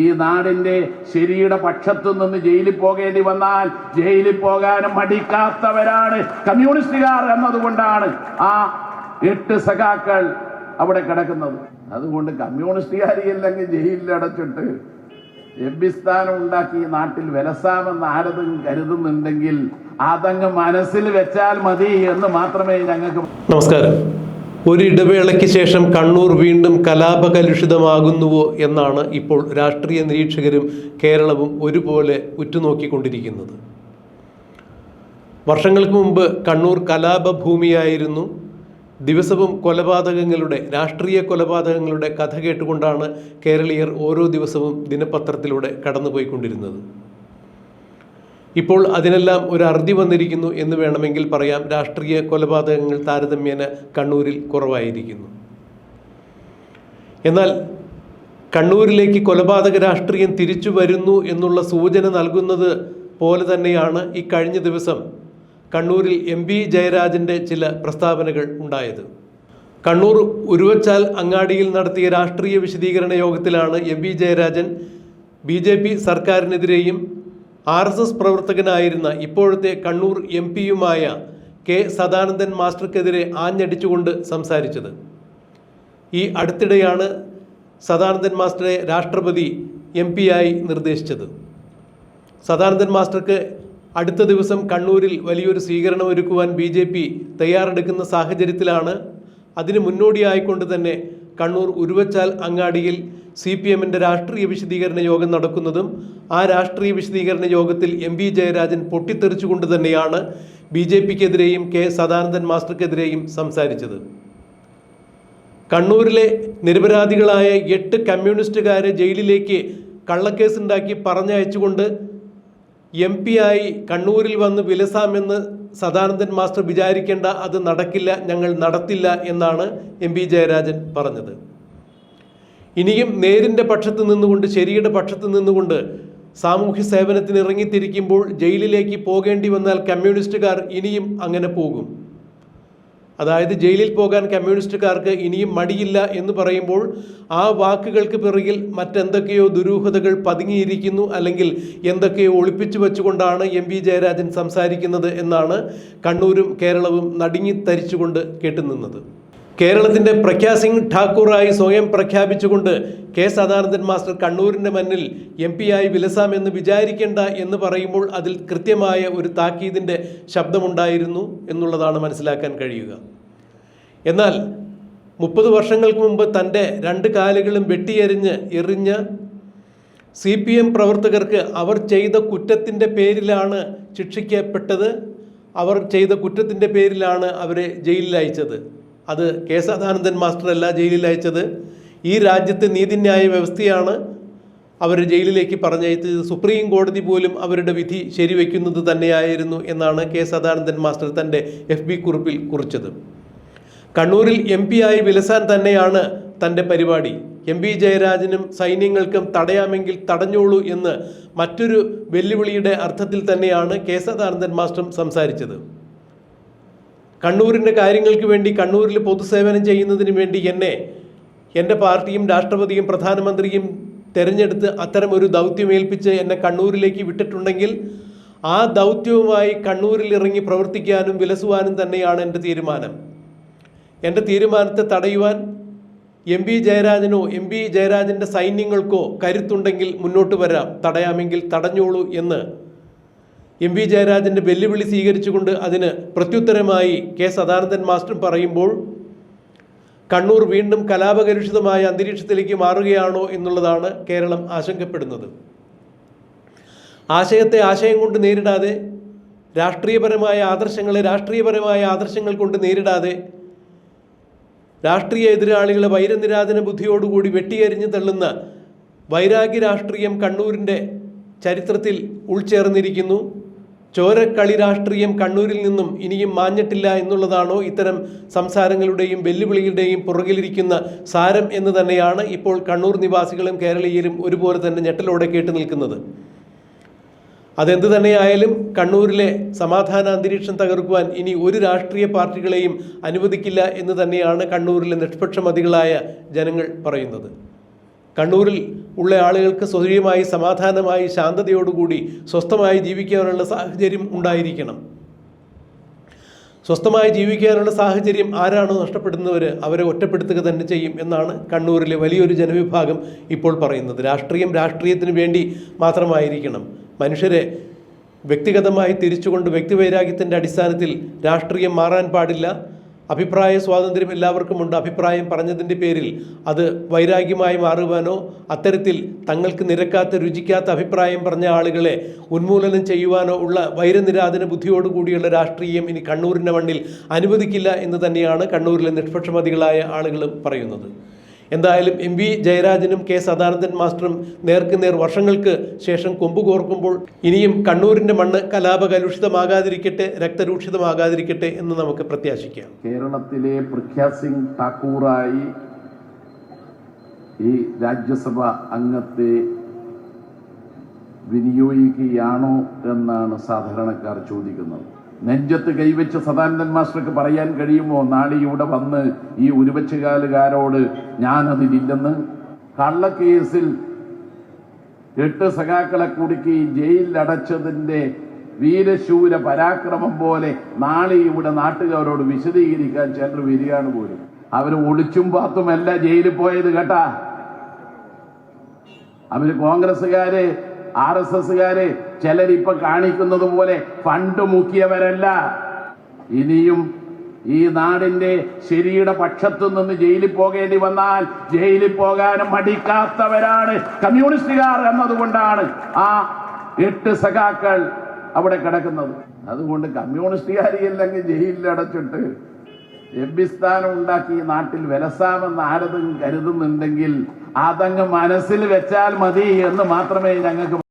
ഈ നാടിന്റെ ശരിയുടെ പക്ഷത്തു നിന്ന് ജയിലിൽ പോകേണ്ടി വന്നാൽ ജയിലിൽ പോകാനും മടിക്കാത്തവരാണ്. കമ്മ്യൂണിസ്റ്റുകാർ എന്നതുകൊണ്ടാണ് ആ എട്ട് സഖാക്കൾ അവിടെ കിടക്കുന്നത്. അതുകൊണ്ട് കമ്മ്യൂണിസ്റ്റുകാരിയല്ലെങ്കിൽ ജയിലിൽ അടച്ചിട്ട് എബിസ്ഥാനം ഉണ്ടാക്കി ഈ നാട്ടിൽ വിലസാമെന്ന് ആരതും കരുതുന്നുണ്ടെങ്കിൽ അതങ്ങ് മനസ്സിൽ വെച്ചാൽ മതി എന്ന് മാത്രമേ ഞങ്ങൾക്ക് നമസ്കാരം. ഒരു ഇടവേളയ്ക്ക് ശേഷം കണ്ണൂർ വീണ്ടും കലാപകലുഷിതമാകുന്നുവോ എന്നാണ് ഇപ്പോൾ രാഷ്ട്രീയ നിരീക്ഷകരും കേരളവും ഒരുപോലെ ഉറ്റുനോക്കിക്കൊണ്ടിരിക്കുന്നത്. വർഷങ്ങൾക്ക് മുമ്പ് കണ്ണൂർ കലാപഭൂമിയായിരുന്നു. ദിവസവും കൊലപാതകങ്ങളുടെ രാഷ്ട്രീയ കൊലപാതകങ്ങളുടെ കഥ കേട്ടുകൊണ്ടാണ് കേരളീയർ ഓരോ ദിവസവും ദിനപത്രത്തിലൂടെ കടന്നുപോയിക്കൊണ്ടിരുന്നത്. ഇപ്പോൾ അതിനെല്ലാം ഒരു അറുതി വന്നിരിക്കുന്നു എന്ന് വേണമെങ്കിൽ പറയാം. രാഷ്ട്രീയ കൊലപാതകങ്ങൾ താരതമ്യേന കണ്ണൂരിൽ കുറവായിരിക്കുന്നു. എന്നാൽ കണ്ണൂരിലേക്ക് കൊലപാതക രാഷ്ട്രീയം തിരിച്ചു വരുന്നു എന്നുള്ള സൂചന നൽകുന്നത് പോലെ തന്നെയാണ് ഈ കഴിഞ്ഞ ദിവസം കണ്ണൂരിൽ എം പി ജയരാജന്റെ ചില പ്രസ്താവനകൾ ഉണ്ടായത്. കണ്ണൂർ ഉരുവച്ചാൽ അങ്ങാടിയിൽ നടത്തിയ രാഷ്ട്രീയ വിശദീകരണ യോഗത്തിലാണ് M P Jayarajan B J P സർക്കാരിനെതിരെയും R S S പ്രവർത്തകനായിരുന്ന ഇപ്പോഴത്തെ കണ്ണൂർ എം പിയുമായ കെ സദാനന്ദൻ മാസ്റ്റർക്കെതിരെ ആഞ്ഞടിച്ചുകൊണ്ട് സംസാരിച്ചത്. ഈ അടുത്തിടെയാണ് സദാനന്ദൻ മാസ്റ്ററെ രാഷ്ട്രപതി എം ആയി നിർദ്ദേശിച്ചത്. സദാനന്ദൻ മാസ്റ്റർക്ക് അടുത്ത ദിവസം കണ്ണൂരിൽ വലിയൊരു സ്വീകരണം ഒരുക്കുവാൻ ബി ജെ പി തയ്യാറെടുക്കുന്ന സാഹചര്യത്തിലാണ്. അതിന് മുന്നോടിയായിക്കൊണ്ട് തന്നെ കണ്ണൂർ ഉരുവച്ചാൽ അങ്ങാടിയിൽ സി പി എമ്മിന്റെ രാഷ്ട്രീയ വിശദീകരണ യോഗം നടക്കുന്നതും ആ രാഷ്ട്രീയ വിശദീകരണ യോഗത്തിൽ എം വി ജയരാജൻ പൊട്ടിത്തെറിച്ചുകൊണ്ട് തന്നെയാണ് ബി ജെ പിക്കെതിരെയും കെ സദാനന്ദൻ മാസ്റ്റർക്കെതിരെയും സംസാരിച്ചത്. കണ്ണൂരിലെ നിരപരാധികളായ എട്ട് കമ്മ്യൂണിസ്റ്റുകാരെ ജയിലിലേക്ക് കള്ളക്കേസുണ്ടാക്കി പറഞ്ഞയച്ചുകൊണ്ട് എം പി ആയി കണ്ണൂരിൽ വന്ന് വിലസാമെന്ന് സദാനന്ദൻ മാസ്റ്റർ വിചാരിക്കേണ്ട അത് നടക്കില്ല ഞങ്ങൾ നടത്തില്ല എന്നാണ് എം പി ജയരാജൻ പറഞ്ഞത്. ഇനിയും നേരിന്റെ പക്ഷത്ത് നിന്നുകൊണ്ട് ശരിയുടെ പക്ഷത്ത് നിന്നുകൊണ്ട് സാമൂഹ്യ സേവനത്തിന് ഇറങ്ങിത്തിരിക്കുമ്പോൾ ജയിലിലേക്ക് പോകേണ്ടി വന്നാൽ കമ്മ്യൂണിസ്റ്റുകാർ ഇനിയും അങ്ങനെ പോകും. അതായത് ജയിലിൽ പോകാൻ കമ്മ്യൂണിസ്റ്റുകാർക്ക് ഇനിയും മടിയില്ല എന്ന് പറയുമ്പോൾ ആ വാക്കുകൾക്ക് പിറകിൽ മറ്റെന്തൊക്കെയോ ദുരൂഹതകൾ പതുങ്ങിയിരിക്കുന്നു അല്ലെങ്കിൽ എന്തൊക്കെയോ ഒളിപ്പിച്ചു വെച്ചുകൊണ്ടാണ് എം വി ജയരാജൻ സംസാരിക്കുന്നത് എന്നാണ് കണ്ണൂരും കേരളവും നടുങ്ങി തരിച്ചുകൊണ്ട് കേട്ടുനിന്നത്. കേരളത്തിന്റെ പ്രഖ്യാ സിംഗ് ഠാക്കൂറായി സ്വയം പ്രഖ്യാപിച്ചുകൊണ്ട് കെ സദാനന്ദൻ മാസ്റ്റർ കണ്ണൂരിന്റെ മണ്ണിൽ എം ആയി വിലസാമെന്ന് വിചാരിക്കേണ്ട എന്ന് പറയുമ്പോൾ അതിൽ കൃത്യമായ ഒരു താക്കീതിന്റെ ശബ്ദമുണ്ടായിരുന്നു എന്നുള്ളതാണ് മനസ്സിലാക്കാൻ കഴിയുക. എന്നാൽ മുപ്പത് വർഷങ്ങൾക്ക് മുമ്പ് തന്റെ രണ്ട് കാലുകളും വെട്ടിയെറിഞ്ഞ് എറിഞ്ഞ് സി പി എം പ്രവർത്തകർക്ക് അവർ ചെയ്ത കുറ്റത്തിന്റെ പേരിലാണ് ശിക്ഷിക്കപ്പെട്ടത്. അവർ ചെയ്ത കുറ്റത്തിന്റെ പേരിലാണ് അവരെ ജയിലിൽ അയച്ചത്. അത് കെ സദാനന്ദൻ മാസ്റ്റർ അല്ല ജയിലിൽ അയച്ചത്. ഈ രാജ്യത്തെ നീതിന്യായ വ്യവസ്ഥയാണ് അവർ ജയിലിലേക്ക് പറഞ്ഞയച്ചത്. സുപ്രീം കോടതി പോലും അവരുടെ വിധി ശരിവെക്കുന്നത് തന്നെയായിരുന്നു എന്നാണ് കെ സദാനന്ദൻ മാസ്റ്റർ തന്റെ എഫ് ബി കുറിപ്പിൽ കുറിച്ചത്. കണ്ണൂരിൽ എം ആയി വിലസാൻ തന്നെയാണ് തന്റെ പരിപാടി. എം പി ജയരാജനും സൈന്യങ്ങൾക്കും തടയാമെങ്കിൽ തടഞ്ഞോളൂ എന്ന് മറ്റൊരു വെല്ലുവിളിയുടെ അർത്ഥത്തിൽ തന്നെയാണ് കെ സദാനന്ദൻ മാസ്റ്ററും സംസാരിച്ചത്. കണ്ണൂരിന്റെ കാര്യങ്ങൾക്ക് വേണ്ടി കണ്ണൂരിൽ പൊതുസേവനം ചെയ്യുന്നതിന് വേണ്ടി എന്നെ എന്റെ പാർട്ടിയും രാഷ്ട്രപതിയും പ്രധാനമന്ത്രിയും തിരഞ്ഞെടുത്ത് അത്തരം ഒരു ദൗത്യമേൽപ്പിച്ച് എന്നെ കണ്ണൂരിലേക്ക് വിട്ടിട്ടുണ്ടെങ്കിൽ ആ ദൗത്യവുമായി കണ്ണൂരിൽ ഇറങ്ങി പ്രവർത്തിക്കാനും വിലസുവാനും തന്നെയാണ് എന്റെ തീരുമാനം. എന്റെ തീരുമാനത്തെ തടയുവാൻ എം പി ജയരാജനോ എം പി ജയരാജന്റെ സൈന്യങ്ങൾക്കോ കരുത്തുണ്ടെങ്കിൽ മുന്നോട്ട് വരാം. തടയാമെങ്കിൽ തടഞ്ഞോളൂ എന്ന് എം വി ജയരാജന്റെ വെല്ലുവിളി സ്വീകരിച്ചുകൊണ്ട് അതിന് പ്രത്യുത്തരമായി കെ സദാനന്ദൻ മാസ്റ്റർ പറയുമ്പോൾ കണ്ണൂർ വീണ്ടും കലാപകലുഷിതമായ അന്തരീക്ഷത്തിലേക്ക് മാറുകയാണോ എന്നുള്ളതാണ് കേരളം ആശങ്കപ്പെടുന്നത്. ആശയത്തെ ആശയം കൊണ്ട് നേരിടാതെ രാഷ്ട്രീയപരമായ ആദർശങ്ങളെ രാഷ്ട്രീയപരമായ ആദർശങ്ങൾ കൊണ്ട് നേരിടാതെ രാഷ്ട്രീയ എതിരാളികളെ വൈരനിരാധന ബുദ്ധിയോടുകൂടി വെട്ടിയരിഞ്ഞു തള്ളുന്ന വൈരാഗ്യ രാഷ്ട്രീയം കണ്ണൂരിന്റെ ചരിത്രത്തിൽ ഉൾച്ചേർന്നിരിക്കുന്നു. ചോരക്കളി രാഷ്ട്രീയം കണ്ണൂരിൽ നിന്നും ഇനിയും മാഞ്ഞിട്ടില്ല എന്നുള്ളതാണോ ഇത്തരം സംസാരങ്ങളുടെയും വെല്ലുവിളികളുടെയും പുറകിലിരിക്കുന്ന സാരം എന്ന് തന്നെയാണ് ഇപ്പോൾ കണ്ണൂർ നിവാസികളും കേരളീയരും ഒരുപോലെ തന്നെ ഞെട്ടലോടെ കേട്ടു നിൽക്കുന്നത്. അതെന്ത് തന്നെയായാലും കണ്ണൂരിലെ സമാധാന അന്തരീക്ഷം തകർക്കുവാൻ ഇനി ഒരു രാഷ്ട്രീയ പാർട്ടികളെയും അനുവദിക്കില്ല എന്ന് തന്നെയാണ് കണ്ണൂരിലെ നിഷ്പക്ഷമതികളായ ജനങ്ങൾ പറയുന്നത്. കണ്ണൂരിൽ ഉള്ള ആളുകൾക്ക് സ്വതന്ത്രമായി സമാധാനമായി ശാന്തതയോടുകൂടി സ്വസ്ഥമായി ജീവിക്കാനുള്ള സാഹചര്യം ഉണ്ടായിരിക്കണം. സ്വസ്ഥമായി ജീവിക്കാനുള്ള സാഹചര്യം ആരാണോ നഷ്ടപ്പെടുന്നവർ അവരെ ഒറ്റപ്പെടുത്തുക തന്നെ ചെയ്യും എന്നാണ് കണ്ണൂരിലെ വലിയൊരു ജനവിഭാഗം ഇപ്പോൾ പറയുന്നത്. രാഷ്ട്രീയം രാഷ്ട്രീയത്തിന് വേണ്ടി മാത്രമായിരിക്കണം. മനുഷ്യരെ വ്യക്തിഗതമായി തിരിച്ചുകൊണ്ട് വ്യക്തിവൈരാഗ്യത്തിന്റെ അടിസ്ഥാനത്തിൽ രാഷ്ട്രീയം മാറാൻ പാടില്ല. അഭിപ്രായ സ്വാതന്ത്ര്യം എല്ലാവർക്കുമുണ്ട്. അഭിപ്രായം പറഞ്ഞതിന്റെ പേരിൽ അത് വൈരാഗ്യമായി മാറുവാനോ അത്തരത്തിൽ തങ്ങൾക്ക് നിരക്കാത്ത രുചിക്കാത്ത അഭിപ്രായം പറഞ്ഞ ആളുകളെ ഉന്മൂലനം ചെയ്യുവാനോ ഉള്ള വൈരനിരാധന ബുദ്ധിയോടുകൂടിയുള്ള രാഷ്ട്രീയം ഇനി കണ്ണൂരിന്റെ മണ്ണിൽ അനുവദിക്കില്ല എന്ന് തന്നെയാണ് കണ്ണൂരിലെ നിഷ്പക്ഷമതികളായ ആളുകൾ പറയുന്നത്. എന്തായാലും എം വി ജയരാജനും കെ സദാനന്ദൻ മാസ്റ്ററും നേർക്കുനേർ വർഷങ്ങൾക്ക് ശേഷം കൊമ്പ് കോർക്കുമ്പോൾ ഇനിയും കണ്ണൂരിന്റെ മണ്ണ് കലാപകലുഷിതമാകാതിരിക്കട്ടെ രക്തരൂക്ഷിതമാകാതിരിക്കട്ടെ എന്ന് നമുക്ക് പ്രത്യാശിക്കാം. കേരളത്തിലെ പ്രഖ്യാ സിംഗ് ഠാക്കൂറായി ഈ രാജ്യസഭ അംഗത്തെ വിനിയോഗിക്കുകയാണോ എന്നാണ് സാധാരണക്കാർ ചോദിക്കുന്നത്. നെഞ്ചത്ത് കൈവച്ച് സദാനന്ദൻ മാസ്റ്റർക്ക് പറയാൻ കഴിയുമോ? നാളെ ഇവിടെ വന്ന് ഈ ഉരുവച്ചുകാലുകാരോട് ഞാനതിലില്ലെന്ന് കള്ളക്കേസിൽ എട്ട് സഖാക്കളെ കുടുക്കി ജയിലിലടച്ചതിന്റെ വീരശൂര പരാക്രമം പോലെ നാളെ ഇവിടെ നാട്ടുകാരോട് വിശദീകരിക്കാൻ ചിലർ വരികയാണ് പോലും. അവർ ഒളിച്ചും പാത്തുമല്ല ജയിലിൽ പോയത് കേട്ടാ. അവർ കോൺഗ്രസ്സുകാര് ആർ എസ് എസ്സുകാര് ചിലരിപ്പൊ കാണിക്കുന്നത് പോലെ ഫണ്ട് മുക്കിയവരല്ല. ഇനിയും ഈ നാടിന്റെ ശരിയുടെ പക്ഷത്തു നിന്ന് ജയിലിൽ പോകേണ്ടി വന്നാൽ ജയിലിൽ പോകാനും മടിക്കാത്തവരാണ്. കമ്മ്യൂണിസ്റ്റുകാർ എന്നതുകൊണ്ടാണ് ആ എട്ട് സഖാക്കൾ അവിടെ കിടക്കുന്നത്. അതുകൊണ്ട് കമ്മ്യൂണിസ്റ്റുകാരിയല്ലെങ്കിൽ ജയിലിൽ അടച്ചിട്ട് എബിസ്ഥാനം ഉണ്ടാക്കി നാട്ടിൽ വിലസാമെന്ന് ആരതും കരുതുന്നുണ്ടെങ്കിൽ അതങ്ങ് മനസ്സിൽ വെച്ചാൽ മതി എന്ന് മാത്രമേ ഞങ്ങൾക്ക്